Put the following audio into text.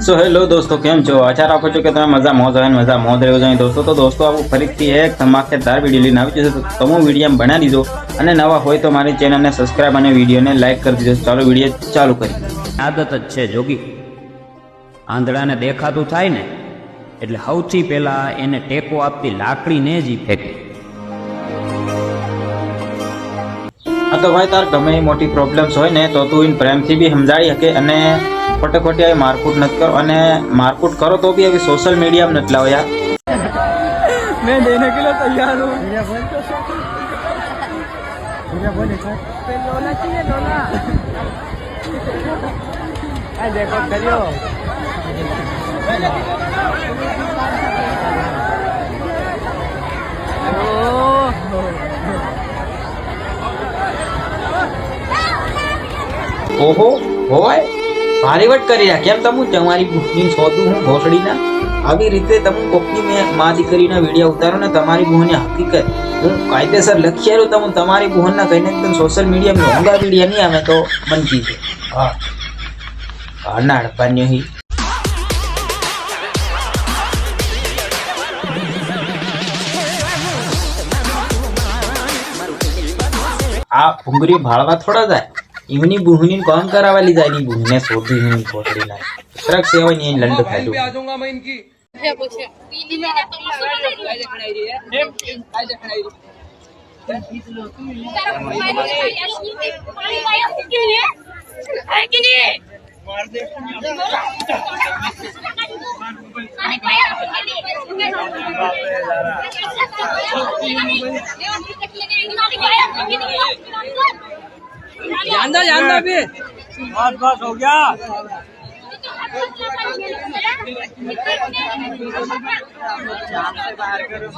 So hello દોસ્તો કેમ છો આચાર આપો છો કે તમે મજા મોજ આવે મજા મોજ રહ્યો જાય દોસ્તો તો દોસ્તો આવું ફરીથી એક ધમાકેદાર વીડિયો લઈને આવી જશે. તો તમે વીડિયો બનાવી દીધો અને નવા હોય તો મારી ચેનલને સબસ્ક્રાઈબ અને વિડીયોને લાઇક કરી દીધો ચાલો વીડિયો ચાલુ કરી આદત જ છે જોગી. આંધળાને દેખાતું થાય ને, એટલે સૌથી પહેલાં એને ટેકો આપતી લાકડીને જ ઈ ફેંકી. આ તો ભાઈ તાર ગમે મોટી પ્રોબ્લેમ્સ હોય ને તો તું એને પ્રેમથી બી સમજાવી શકે અને ફટોફટી આવી મારકૂટ નથી કરો અને મારકૂટ કરો તો બી આવી સોશિયલ મીડિયામાં નથી લાવો યાર મેં દેને કે તૈયાર હું? ધીરે બોલ લોલા ચીએ લોલા આ દેખો કર્યો ઓહો હોય ભારી વટ કરી રહ્યા. કેમ તમે? તમારી બુકની શોધું હું ભોસડીના. આવી રીતે તમે કોકની મેં મા દીકરીના વીડિયો ઉતારો ને તમારી બુહની હકીકત હું કાયદેસર લખી આવ્યું તમે તમારી બુહનના કહીને એકદમ સોશિયલ મીડિયામાં લોંગા વીડિયો નહીં આવે તો બનતી છે. હા. અડપાન્યો હી આ ભૂંગરી ભાળવા થોડા જાય. એમની બુહની કોણ કરાવવા લીધા? એની બુહને શોધી હું કોટડી લાય ટ્રક સેવા ની લંડ ખાધું जानदा जानदा भी बस बस हो गया बाहर करो